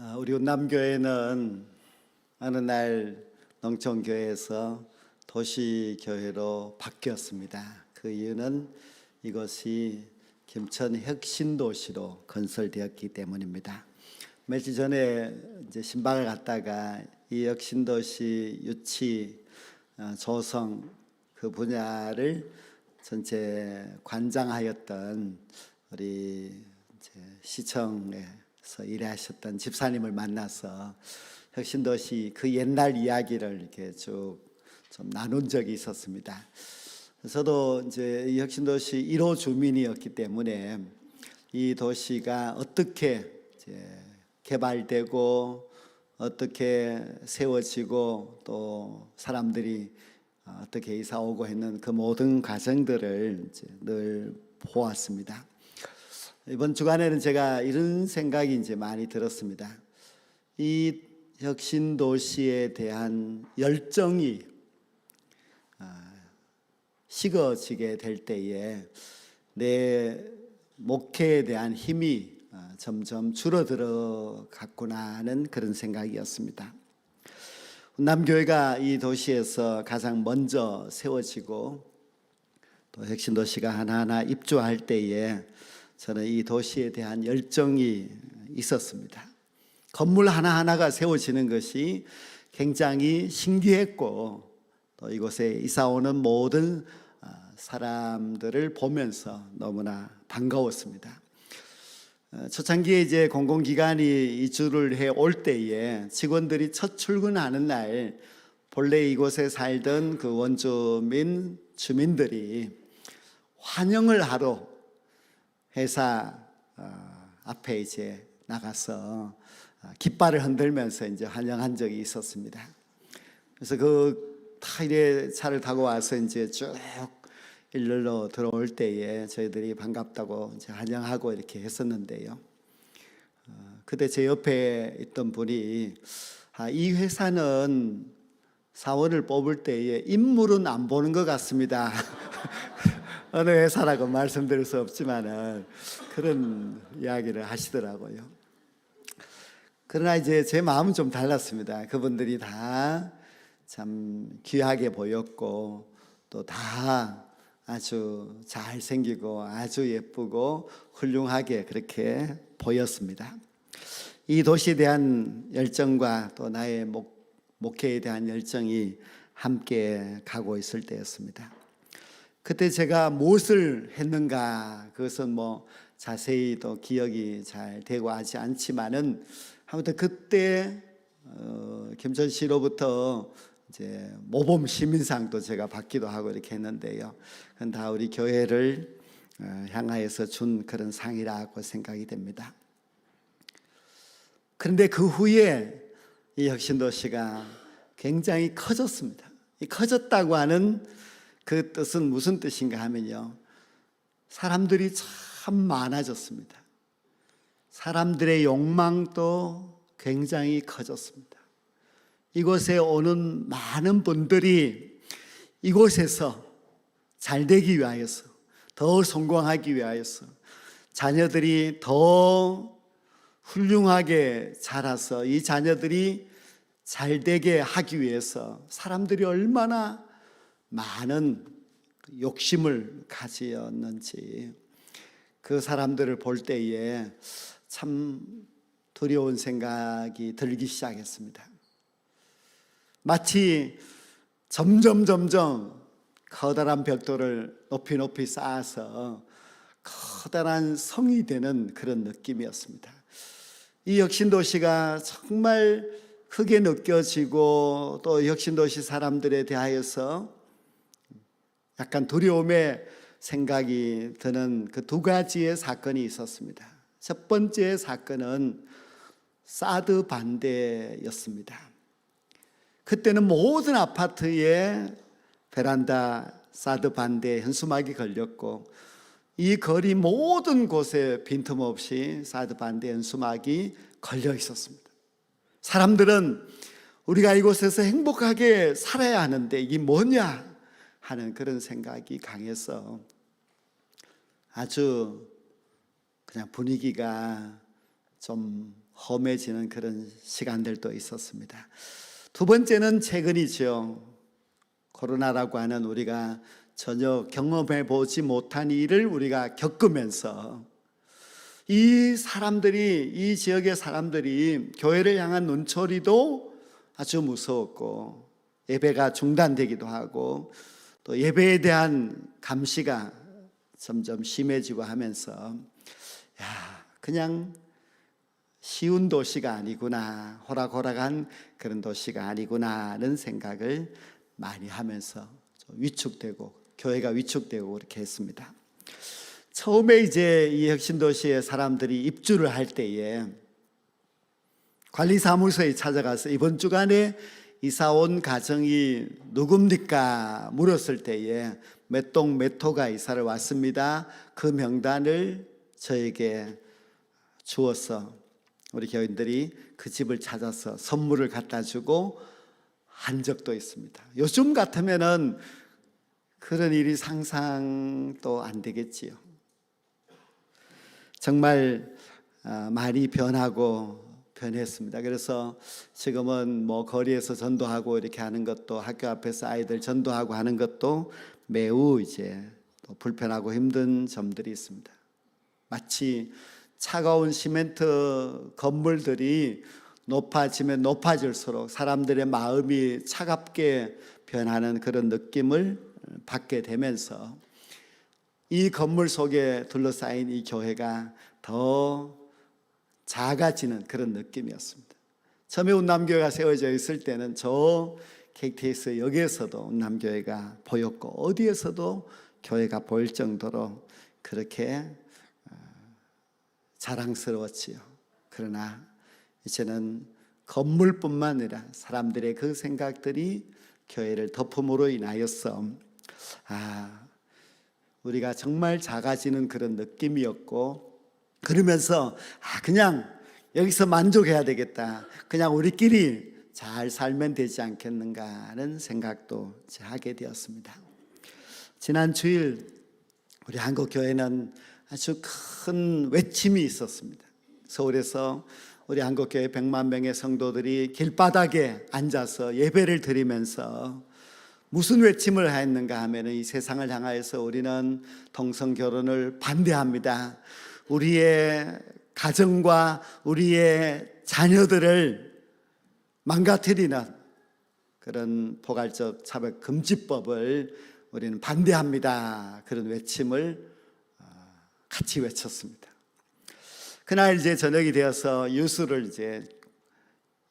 아, 우리 운남교회는 어느 날 농촌교회에서 도시교회로 바뀌었습니다. 그 이유는 이것이 김천 혁신도시로 건설되었기 때문입니다. 며칠 전에 이제 신방을 갔다가 이 혁신도시 유치 어, 조성 그 분야를 전체 관장하였던 우리 시청에 서 일하셨던 집사님을 만나서 혁신도시 그 옛날 이야기를 이렇게 쭉 좀 나눈 적이 있었습니다. 저도 이제 이 혁신도시 1호 주민이었기 때문에 이 도시가 어떻게 개발되고 어떻게 세워지고 또 사람들이 어떻게 이사 오고 했는 그 모든 과정들을 늘 보았습니다. 이번 주간에는 제가 이런 생각이 이제 많이 들었습니다. 이 혁신 도시에 대한 열정이 아, 식어지게 될 때에 내 목회에 대한 힘이 아, 점점 줄어들어 갔구나 하는 그런 생각이었습니다. 남교회가 이 도시에서 가장 먼저 세워지고 또 혁신 도시가 하나하나 입주할 때에 저는 이 도시에 대한 열정이 있었습니다. 건물 하나하나가 세워지는 것이 굉장히 신기했고 또 이곳에 이사 오는 모든 아, 사람들을 보면서 너무나 반가웠습니다. 어, 초창기에 이제 공공기관이 이주를 해 올 때에 직원들이 첫 출근하는 날 본래 이곳에 살던 그 원주민 주민들이 환영을 하러 회사 어, 앞에 이제 나가서 어, 깃발을 흔들면서 이제 환영한 적이 있었습니다. 그래서 그 타일에 차를 타고 와서 이제 쭉 일렬로 들어올 때에 저희들이 반갑다고 이제 환영하고 이렇게 했었는데요. 어, 그때 제 옆에 있던 분이 아, 이 회사는 사원을 뽑을 때에 인물은 안 보는 것 같습니다. 어느 회사라고 말씀드릴 수 없지만은 그런 이야기를 하시더라고요. 그러나 이제 제 마음은 좀 달랐습니다. 그분들이 다 참 귀하게 보였고 또 다 아주 잘 생기고 아주 예쁘고 훌륭하게 그렇게 보였습니다. 이 도시에 대한 열정과 또 나의 목, 목회에 대한 열정이 함께 가고 있을 때였습니다. 그때 제가 무엇을 했는가 그것은 뭐 자세히 또 기억이 잘 되고 하지 않지만은 아무튼 그때 어, 김천 시로부터 이제 모범 시민상도 제가 받기도 하고 이렇게 했는데요. 그건 다 우리 교회를 어, 향하여서 준 그런 상이라고 생각이 됩니다. 그런데 그 후에 이 혁신도시가 굉장히 커졌습니다. 이 커졌다고 하는 그 뜻은 무슨 뜻인가 하면요. 사람들이 참 많아졌습니다. 사람들의 욕망도 굉장히 커졌습니다. 이곳에 오는 많은 분들이 이곳에서 잘 되기 위하여서 더 성공하기 위하여서 자녀들이 더 훌륭하게 자라서 이 자녀들이 잘 되게 하기 위해서 사람들이 얼마나 많은 욕심을 가지었는지 그 사람들을 볼 때에 참 두려운 생각이 들기 시작했습니다. 마치 점점 점점 커다란 벽돌을 높이 높이 쌓아서 커다란 성이 되는 그런 느낌이었습니다. 이 혁신도시가 정말 크게 느껴지고 또 혁신도시 사람들에 대하여서 약간 두려움의 생각이 드는 그 두 가지의 사건이 있었습니다. 첫 번째 사건은 사드 반대였습니다. 그때는 모든 아파트에 베란다 사드 반대 현수막이 걸렸고 이 거리 모든 곳에 빈틈없이 사드 반대 현수막이 걸려 있었습니다. 사람들은 우리가 이곳에서 행복하게 살아야 하는데 이게 뭐냐 하는 그런 생각이 강해서 아주 그냥 분위기가 좀 험해지는 그런 시간들도 있었습니다. 두 번째는 최근이죠. 코로나라고 하는 우리가 전혀 경험해 보지 못한 일을 우리가 겪으면서 이 사람들이 이 지역의 사람들이 교회를 향한 눈초리도 아주 무서웠고 예배가 중단되기도 하고 또 예배에 대한 감시가 점점 심해지고 하면서 야 그냥 쉬운 도시가 아니구나 호락호락한 그런 도시가 아니구나는 생각을 많이 하면서 좀 위축되고 교회가 위축되고 그렇게 했습니다. 처음에 이제 이 혁신 도시의 사람들이 입주를 할 때에 관리사무소에 찾아가서 이번 주간에 이사 온 가정이 누굽니까? 물었을 때에 몇 동 몇 호가 이사를 왔습니다. 그 명단을 저에게 주어서 우리 교인들이 그 집을 찾아서 선물을 갖다 주고 한 적도 있습니다. 요즘 같으면은 그런 일이 상상도 안 되겠지요. 정말 아, 많이 변하고 변했습니다. 그래서 지금은 뭐 거리에서 전도하고 이렇게 하는 것도 학교 앞에서 아이들 전도하고 하는 것도 매우 이제 또 불편하고 힘든 점들이 있습니다. 마치 차가운 시멘트 건물들이 높아지면 높아질수록 사람들의 마음이 차갑게 변하는 그런 느낌을 받게 되면서 이 건물 속에 둘러싸인 이 교회가 더 작아지는 그런 느낌이었습니다. 처음에 운남교회가 세워져 있을 때는 저 KTX 역에서도 운남교회가 보였고 어디에서도 교회가 보일 정도로 그렇게 어, 자랑스러웠지요. 그러나 이제는 건물뿐만 아니라 사람들의 그 생각들이 교회를 덮음으로 인하여서 아 우리가 정말 작아지는 그런 느낌이었고 그러면서 아 그냥 여기서 만족해야 되겠다. 그냥 우리끼리 잘 살면 되지 않겠는가 하는 생각도 하게 되었습니다. 지난 주일 우리 한국 교회는 아주 큰 외침이 있었습니다. 서울에서 우리 한국 교회 100만 명의 성도들이 길바닥에 앉아서 예배를 드리면서 무슨 외침을 하였는가 하면은 이 세상을 향하여서 우리는 동성 결혼을 반대합니다. 우리의 가정과 우리의 자녀들을 망가뜨리는 그런 포괄적 차별 금지법을 우리는 반대합니다. 그런 외침을 어, 같이 외쳤습니다. 그날 이제 저녁이 되어서 뉴스를 이제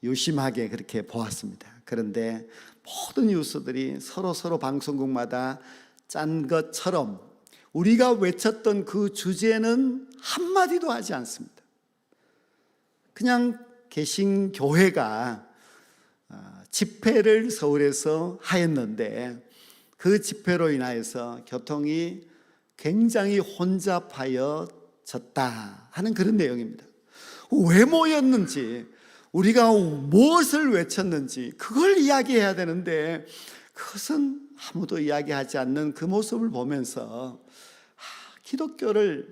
유심하게 그렇게 보았습니다. 그런데 모든 뉴스들이 서로 서로 방송국마다 짠 것처럼 우리가 외쳤던 그 주제는 한마디도 하지 않습니다. 그냥 개신 교회가 아, 집회를 서울에서 하였는데 그 집회로 인하여서 교통이 굉장히 혼잡하여졌다 하는 그런 내용입니다. 왜 모였는지 우리가 무엇을 외쳤는지 그걸 이야기해야 되는데 그것은 아무도 이야기하지 않는 그 모습을 보면서 아, 기독교를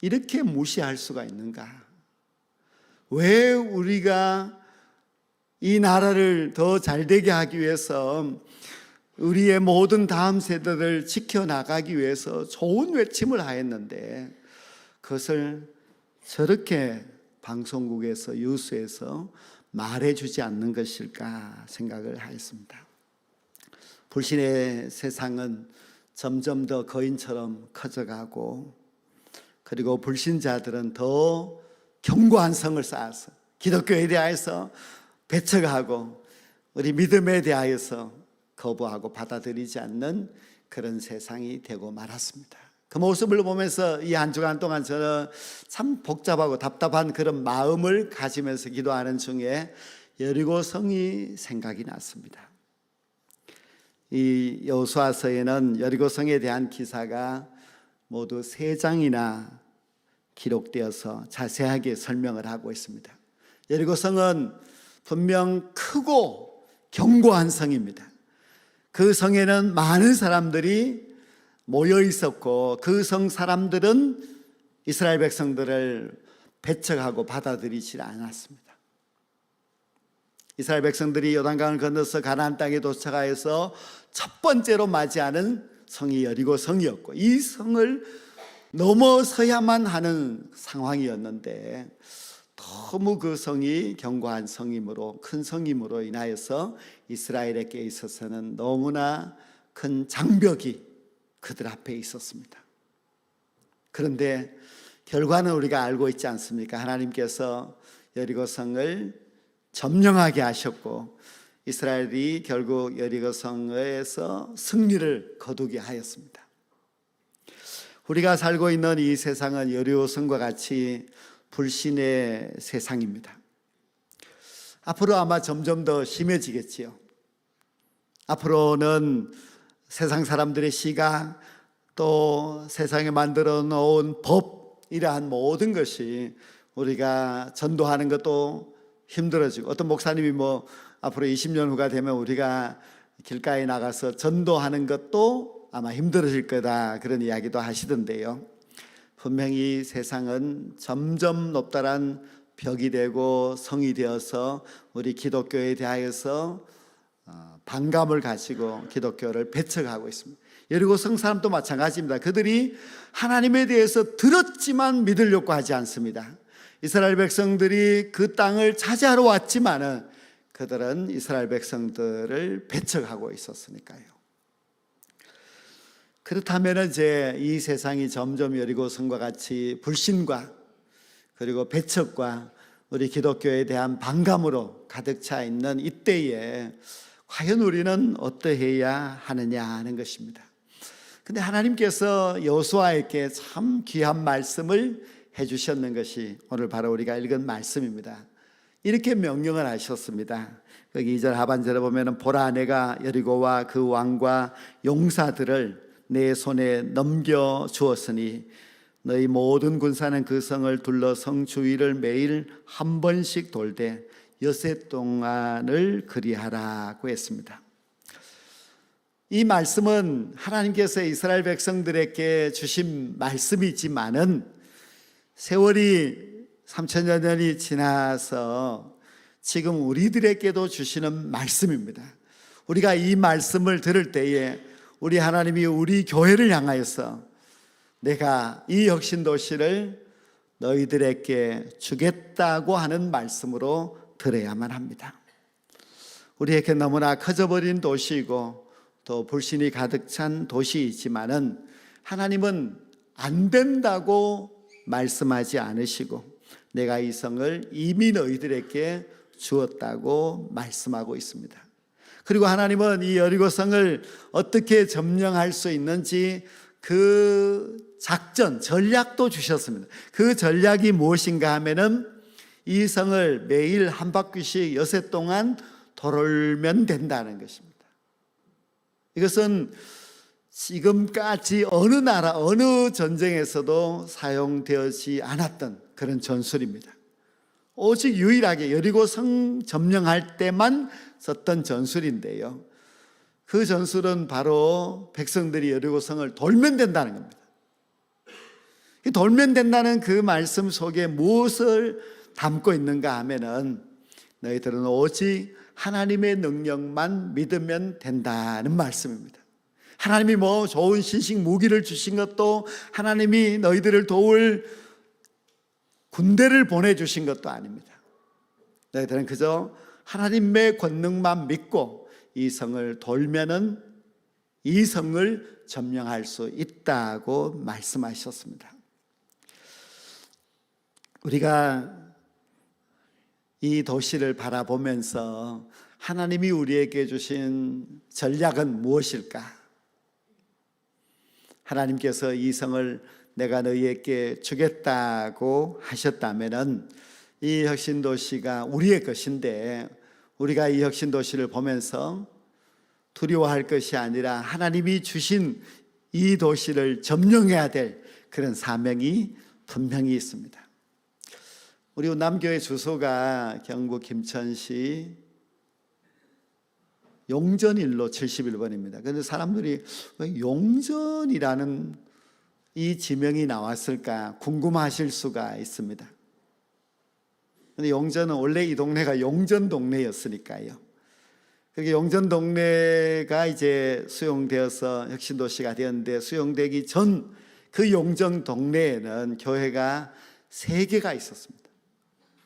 이렇게 무시할 수가 있는가? 왜 우리가 이 나라를 더 잘되게 하기 위해서 우리의 모든 다음 세대를 지켜나가기 위해서 좋은 외침을 하였는데 그것을 저렇게 방송국에서 뉴스에서 말해주지 않는 것일까 생각을 하였습니다. 불신의 세상은 점점 더 거인처럼 커져가고 그리고 불신자들은 더 견고한 성을 쌓아서 기독교에 대하여서 배척하고 우리 믿음에 대하여서 거부하고 받아들이지 않는 그런 세상이 되고 말았습니다. 그 모습을 보면서 이 한 주간 동안 저는 참 복잡하고 답답한 그런 마음을 가지면서 기도하는 중에 여리고 성이 생각이 났습니다. 이 여호수아서에는 여리고 성에 대한 기사가 모두 세 장이나 기록되어서 자세하게 설명을 하고 있습니다. 여리고 성은 분명 크고 견고한 성입니다. 그 성에는 많은 사람들이 모여 있었고 그 성 사람들은 이스라엘 백성들을 배척하고 받아들이지 않았습니다. 이스라엘 백성들이 요단강을 건너서 가나안 땅에 도착하여서 첫 번째로 맞이하는 성이 여리고 성이었고 이 성을 넘어서야만 하는 상황이었는데 너무 그 성이 견고한 성이므로 큰 성이므로 인하여서 이스라엘에게 있어서는 너무나 큰 장벽이 그들 앞에 있었습니다. 그런데 결과는 우리가 알고 있지 않습니까? 하나님께서 여리고 성을 점령하게 하셨고 이스라엘이 결국 여리고 성에서 승리를 거두게 하였습니다. 우리가 살고 있는 이 세상은 여리고 성과 같이 불신의 세상입니다. 앞으로 아마 점점 더 심해지겠지요. 앞으로는 세상 사람들의 시각 또 세상에 만들어 놓은 법 이러한 모든 것이 우리가 전도하는 것도 힘들어지고 어떤 목사님이 뭐 앞으로 20년 후가 되면 우리가 길가에 나가서 전도하는 것도 아마 힘들어질 거다 그런 이야기도 하시던데요. 분명히 세상은 점점 높다란 벽이 되고 성이 되어서 우리 기독교에 대하여서 어, 반감을 가지고 기독교를 배척하고 있습니다. 여리고 성 사람도 마찬가지입니다. 그들이 하나님에 대해서 들었지만 믿으려고 하지 않습니다. 이스라엘 백성들이 그 땅을 차지하러 왔지만은 그들은 이스라엘 백성들을 배척하고 있었으니까요. 그렇다면 이제 이 세상이 점점 여리고 성과 같이 불신과 그리고 배척과 우리 기독교에 대한 반감으로 가득 차 있는 이때에 과연 우리는 어떠해야 하느냐 하는 것입니다. 근데 하나님께서 여호수아에게 참 귀한 말씀을 해 주셨는 것이 오늘 바로 우리가 읽은 말씀입니다. 이렇게 명령을 하셨습니다. 여기 2절 하반절에 보면은 보라 내가 여리고와 그 왕과 용사들을 내 손에 넘겨 주었으니 너희 모든 군사는 그 성을 둘러 성 주위를 매일 한 번씩 돌되 여세 동안을 그리하라고 했습니다. 이 말씀은 하나님께서 이스라엘 백성들에게 주신 말씀이지만은 세월이 3천여 년이 지나서 지금 우리들에게도 주시는 말씀입니다. 우리가 이 말씀을 들을 때에 우리 하나님이 우리 교회를 향하여서 내가 이 혁신 도시를 너희들에게 주겠다고 하는 말씀으로 들어야만 합니다. 우리에게 너무나 커져버린 도시이고 또 불신이 가득 찬 도시이지만은 하나님은 안 된다고 말씀하지 않으시고 내가 이 성을 이미 너희들에게 주었다고 말씀하고 있습니다. 그리고 하나님은 이 여리고성을 어떻게 점령할 수 있는지 그 작전, 전략도 주셨습니다. 그 전략이 무엇인가 하면은 이 성을 매일 한 바퀴씩 여세 동안 돌면 된다는 것입니다. 이것은 지금까지 어느 나라, 어느 전쟁에서도 사용되지 않았던 그런 전술입니다. 오직 유일하게 여리고 성 점령할 때만 썼던 전술인데요. 그 전술은 바로 백성들이 여리고 성을 돌면 된다는 겁니다. 돌면 된다는 그 말씀 속에 무엇을 담고 있는가 하면은 너희들은 오직 하나님의 능력만 믿으면 된다는 말씀입니다. 하나님이 뭐 좋은 신식 무기를 주신 것도 하나님이 너희들을 도울 군대를 보내주신 것도 아닙니다. 너희들은 그저 하나님의 권능만 믿고 이 성을 돌면은 이 성을 점령할 수 있다고 말씀하셨습니다. 우리가 이 도시를 바라보면서 하나님이 우리에게 주신 전략은 무엇일까? 하나님께서 이 성을 내가 너희에게 주겠다고 하셨다면은 이 혁신 도시가 우리의 것인데 우리가 이 혁신 도시를 보면서 두려워할 것이 아니라 하나님이 주신 이 도시를 점령해야 될 그런 사명이 분명히 있습니다. 우리 남교회 주소가 경북 김천시 용전일로 71번입니다. 그런데 사람들이 왜 용전이라는 이 지명이 나왔을까 궁금하실 수가 있습니다. 근데 용전은 원래 이 동네가 용전 동네였으니까요. 그게 용전 동네가 이제 수용되어서 혁신도시가 되었는데 수용되기 전 그 용전 동네에는 교회가 세 개가 있었습니다.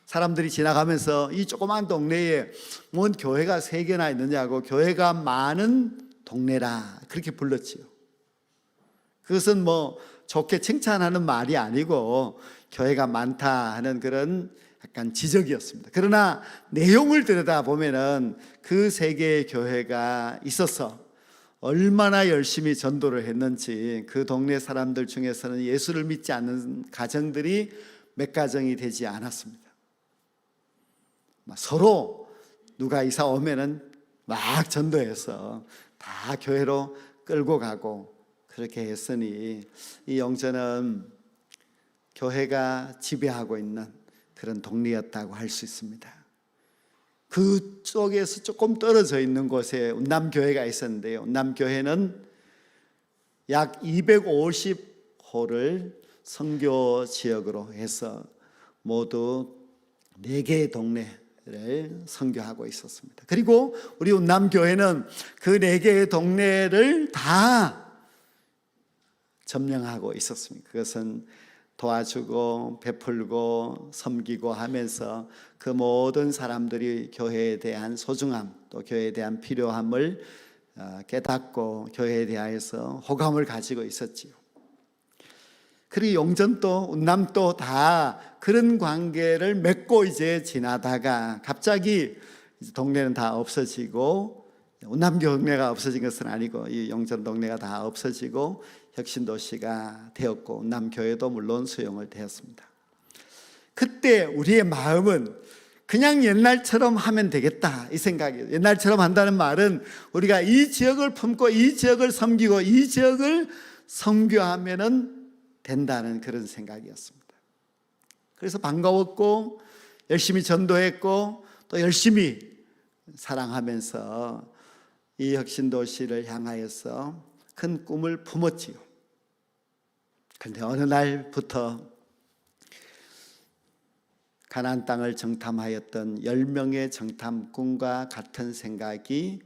사람들이 지나가면서 이 조그만 동네에 뭔 교회가 세 개나 있느냐고 교회가 많은 동네라 그렇게 불렀지요. 그것은 뭐 좋게 칭찬하는 말이 아니고 교회가 많다 하는 그런 약간 지적이었습니다. 그러나 내용을 들여다 보면은 그 세 개의 교회가 있어서 얼마나 열심히 전도를 했는지 그 동네 사람들 중에서는 예수를 믿지 않는 가정들이 몇 가정이 되지 않았습니다. 막 서로 누가 이사 오면은 막 전도해서 다 교회로 끌고 가고 그렇게 했으니 이 영전은 교회가 지배하고 있는 그런 동네였다고 할 수 있습니다. 그쪽에서 조금 떨어져 있는 곳에 운남교회가 있었는데요. 운남교회는 약 250호를 선교 지역으로 해서 모두 네 개의 동네 를 선교하고 있었습니다. 그리고 우리 운남 교회는 그 네 개의 동네를 다 점령하고 있었습니다. 그것은 도와주고 베풀고 섬기고 하면서 그 모든 사람들이 교회에 대한 소중함 또 교회에 대한 필요함을 어, 깨닫고 교회에 대하여서 호감을 가지고 있었지요. 그리고 용전도 운남도 다 그런 관계를 맺고 이제 지나다가 갑자기 동네는 다 없어지고 운남 동네가 없어진 것은 아니고 이 용전 동네가 다 없어지고 혁신 도시가 되었고 남교회도 물론 수용을 되었습니다. 그때 우리의 마음은 그냥 옛날처럼 하면 되겠다 이 생각이에요. 옛날처럼 한다는 말은 우리가 이 지역을 품고 이 지역을 섬기고 이 지역을 선교하면은 된다는 그런 생각이었습니다. 그래서 반가웠고 열심히 전도했고 또 열심히 사랑하면서 이 혁신도시를 향하여서 큰 꿈을 품었지요. 그런데 어느 날부터 가나안 땅을 정탐하였던 10명의 정탐꾼과 같은 생각이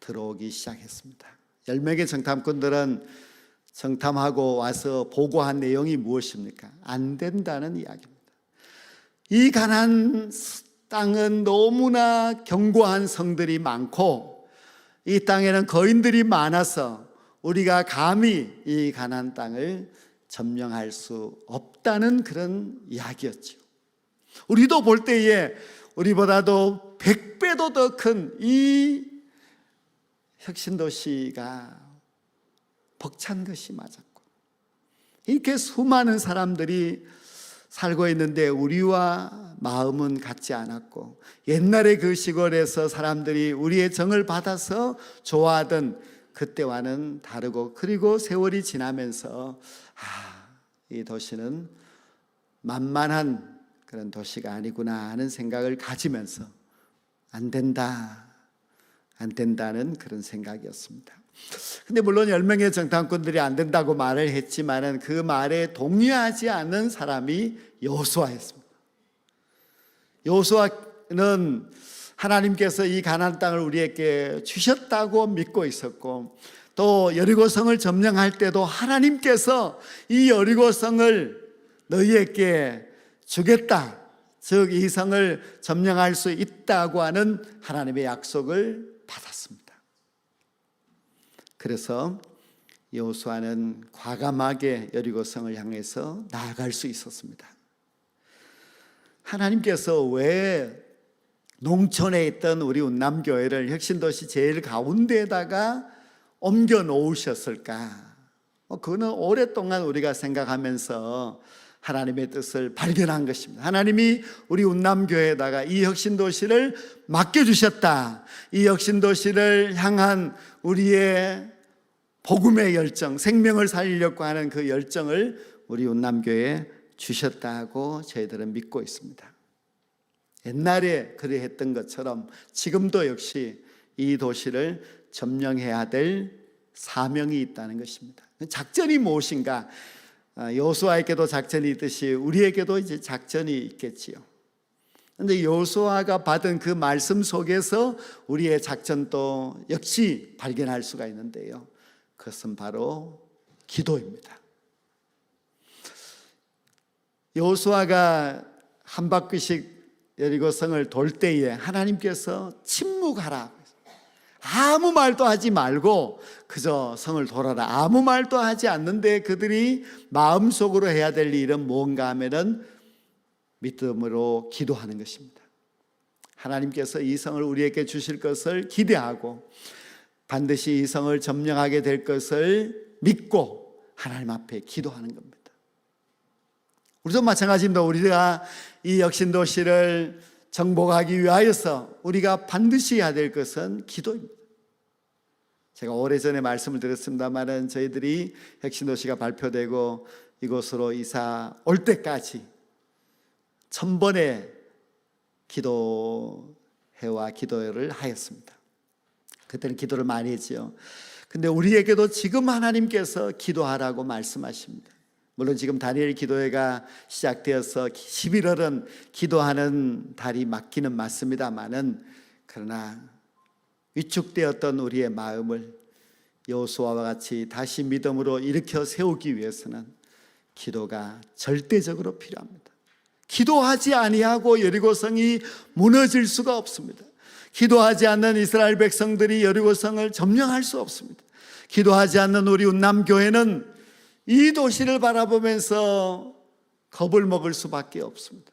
들어오기 시작했습니다. 10명의 정탐꾼들은 정탐하고 와서 보고한 내용이 무엇입니까? 안 된다는 이야기입니다. 이 가나안 땅은 너무나 견고한 성들이 많고 이 땅에는 거인들이 많아서 우리가 감히 이 가나안 땅을 점령할 수 없다는 그런 이야기였죠. 우리도 볼 때에 우리보다도 100배도 더 큰 이 혁신도시가 벅찬 것이 맞았고 이렇게 수많은 사람들이 살고 있는데 우리와 마음은 같지 않았고 옛날에 그 시골에서 사람들이 우리의 정을 받아서 좋아하던 그때와는 다르고 그리고 세월이 지나면서 아, 이 도시는 만만한 그런 도시가 아니구나 하는 생각을 가지면서 안 된다. 안 된다는 그런 생각이었습니다. 근데 물론 10명의 정탐꾼들이 안 된다고 말을 했지만은 그 말에 동의하지 않는 사람이 여호수아였습니다. 여호수아는 하나님께서 이 가나안 땅을 우리에게 주셨다고 믿고 있었고 또 여리고성을 점령할 때도 하나님께서 이 여리고성을 너희에게 주겠다. 즉 이 성을 점령할 수 있다고 하는 하나님의 약속을 받았습니다. 그래서 여호수아는 과감하게 여리고성을 향해서 나아갈 수 있었습니다. 하나님께서 왜 농촌에 있던 우리 운남교회를 혁신도시 제일 가운데에다가 옮겨 놓으셨을까? 뭐 그거는 오랫동안 우리가 생각하면서 하나님의 뜻을 발견한 것입니다. 하나님이 우리 운남교회에다가 이 혁신도시를 맡겨주셨다. 이 혁신도시를 향한 우리의 복음의 열정, 생명을 살리려고 하는 그 열정을 우리 운남교회에 주셨다고 저희들은 믿고 있습니다. 옛날에 그리 했던 것처럼 지금도 역시 이 도시를 점령해야 될 사명이 있다는 것입니다. 작전이 무엇인가? 아, 여호수아에게도 작전이 있듯이 우리에게도 이제 작전이 있겠지요. 근데 여호수아가 받은 그 말씀 속에서 우리의 작전도 역시 발견할 수가 있는데요. 그것은 바로 기도입니다. 여호수아가 한 바퀴씩 여리고성을 돌 때에 하나님께서 침묵하라. 아무 말도 하지 말고 그저 성을 돌아라. 아무 말도 하지 않는데 그들이 마음속으로 해야 될 일은 뭔가 하면은 믿음으로 기도하는 것입니다. 하나님께서 이 성을 우리에게 주실 것을 기대하고 반드시 이 성을 점령하게 될 것을 믿고 하나님 앞에 기도하는 겁니다. 우리도 마찬가지입니다. 우리가 이 역신도시를 정복하기 위하여서 우리가 반드시 해야 될 것은 기도입니다. 제가 오래전에 말씀을 드렸습니다만은 저희들이 혁신도시가 발표되고 이곳으로 이사 올 때까지 천 번의 기도회와 기도를 하였습니다. 그때는 기도를 많이 했지요. 근데 우리에게도 지금 하나님께서 기도하라고 말씀하십니다. 물론 지금 다니엘 기도회가 시작되어서 11월은 기도하는 달이 맞기는 맞습니다만은 그러나 위축되었던 우리의 마음을 여호수아와 같이 다시 믿음으로 일으켜 세우기 위해서는 기도가 절대적으로 필요합니다. 기도하지 아니하고 여리고성이 무너질 수가 없습니다. 기도하지 않는 이스라엘 백성들이 여리고성을 점령할 수 없습니다. 기도하지 않는 우리 운남 교회는 이 도시를 바라보면서 겁을 먹을 수밖에 없습니다.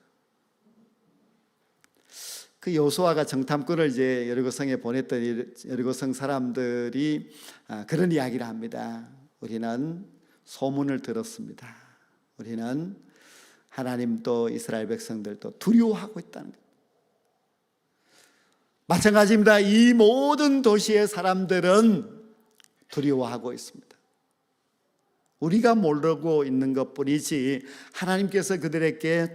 그 여호수아가 정탐꾼을 이제 여리고성에 보냈던 여리고성 사람들이 아, 그런 이야기를 합니다. 우리는 소문을 들었습니다. 우리는 하나님도 이스라엘 백성들도 두려워하고 있다는 것. 마찬가지입니다. 이 모든 도시의 사람들은 두려워하고 있습니다. 우리가 모르고 있는 것 뿐이지 하나님께서 그들에게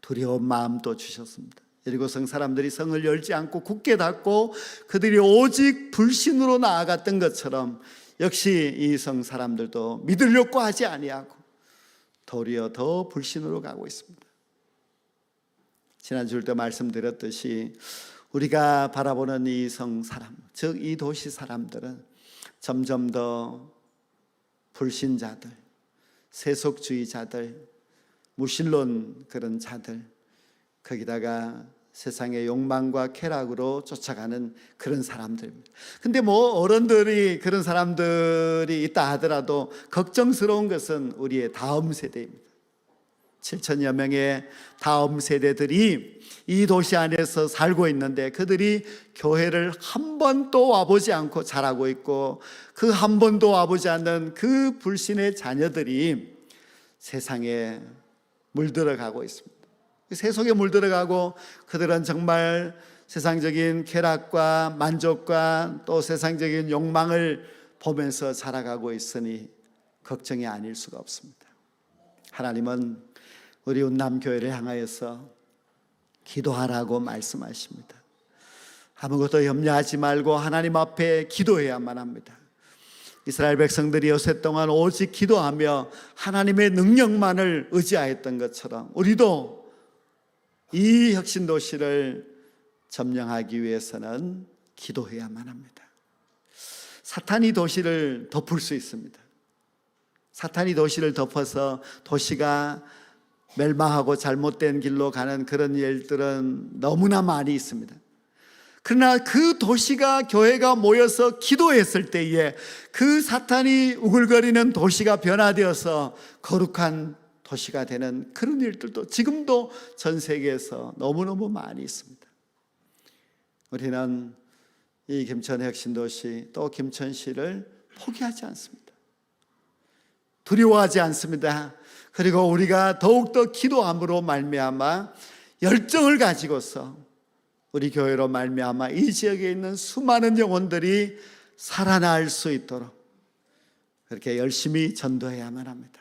두려운 마음도 주셨습니다. 여리고성 사람들이 성을 열지 않고 굳게 닫고 그들이 오직 불신으로 나아갔던 것처럼 역시 이 성 사람들도 믿으려고 하지 아니하고 도리어 더 불신으로 가고 있습니다. 지난주에 도 말씀드렸듯이 우리가 바라보는 이 성 사람, 즉 이 도시 사람들은 점점 더 불신자들, 세속주의자들, 무신론 그런 자들, 거기다가 세상의 욕망과 쾌락으로 쫓아가는 그런 사람들입니다. 근데 뭐 어른들이 그런 사람들이 있다 하더라도 걱정스러운 것은 우리의 다음 세대입니다. 7천여 명의 다음 세대들이 이 도시 안에서 살고 있는데 그들이 교회를 한 번도 와보지 않고 자라고 있고 그 한 번도 와보지 않는 그 불신의 자녀들이 세상에 물들어가고 있습니다. 세속에 물들어가고 그들은 정말 세상적인 쾌락과 만족과 또 세상적인 욕망을 보면서 살아가고 있으니 걱정이 아닐 수가 없습니다. 하나님은 우리 운남교회를 향하여서 기도하라고 말씀하십니다. 아무것도 염려하지 말고 하나님 앞에 기도해야만 합니다. 이스라엘 백성들이 여세 동안 오직 기도하며 하나님의 능력만을 의지하였던 것처럼 우리도 이 혁신 도시를 점령하기 위해서는 기도해야만 합니다. 사탄이 도시를 덮을 수 있습니다. 사탄이 도시를 덮어서 도시가 멸망하고 잘못된 길로 가는 그런 일들은 너무나 많이 있습니다. 그러나 그 도시가 교회가 모여서 기도했을 때에 그 사탄이 우글거리는 도시가 변화되어서 거룩한 도시가 되는 그런 일들도 지금도 전 세계에서 너무너무 많이 있습니다. 우리는 이 김천 혁신도시 또 김천시를 포기하지 않습니다. 두려워하지 않습니다. 그리고 우리가 더욱더 기도함으로 말미암아 열정을 가지고서 우리 교회로 말미암아 이 지역에 있는 수많은 영혼들이 살아날 수 있도록 그렇게 열심히 전도해야만 합니다.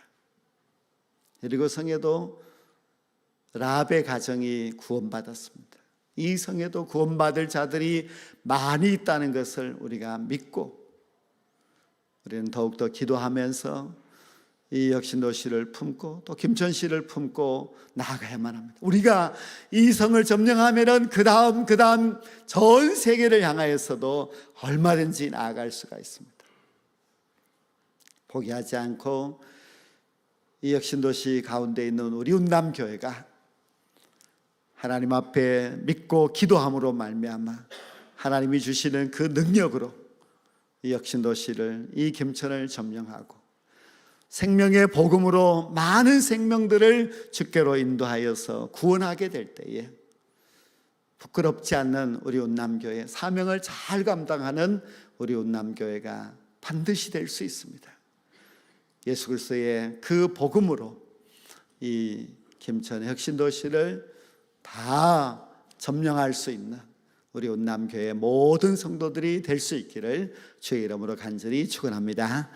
그리고 성에도 라합의 가정이 구원받았습니다. 이 성에도 구원받을 자들이 많이 있다는 것을 우리가 믿고 우리는 더욱더 기도하면서 이 혁신도시를 품고 또 김천시를 품고 나아가야만 합니다. 우리가 이 성을 점령하면은 그 다음 그 다음 전 세계를 향하여서도 얼마든지 나아갈 수가 있습니다. 포기하지 않고 이 혁신도시 가운데 있는 우리 운남 교회가 하나님 앞에 믿고 기도함으로 말미암아 하나님이 주시는 그 능력으로 이 혁신도시를 이 김천을 점령하고 생명의 복음으로 많은 생명들을 주께로 인도하여서 구원하게 될 때에 부끄럽지 않는 우리 운남교회 사명을 잘 감당하는 우리 운남교회가 반드시 될 수 있습니다. 예수 그리스도의 그 복음으로 이 김천의 혁신도시를 다 점령할 수 있는 우리 운남교회 모든 성도들이 될 수 있기를 주의 이름으로 간절히 축원합니다.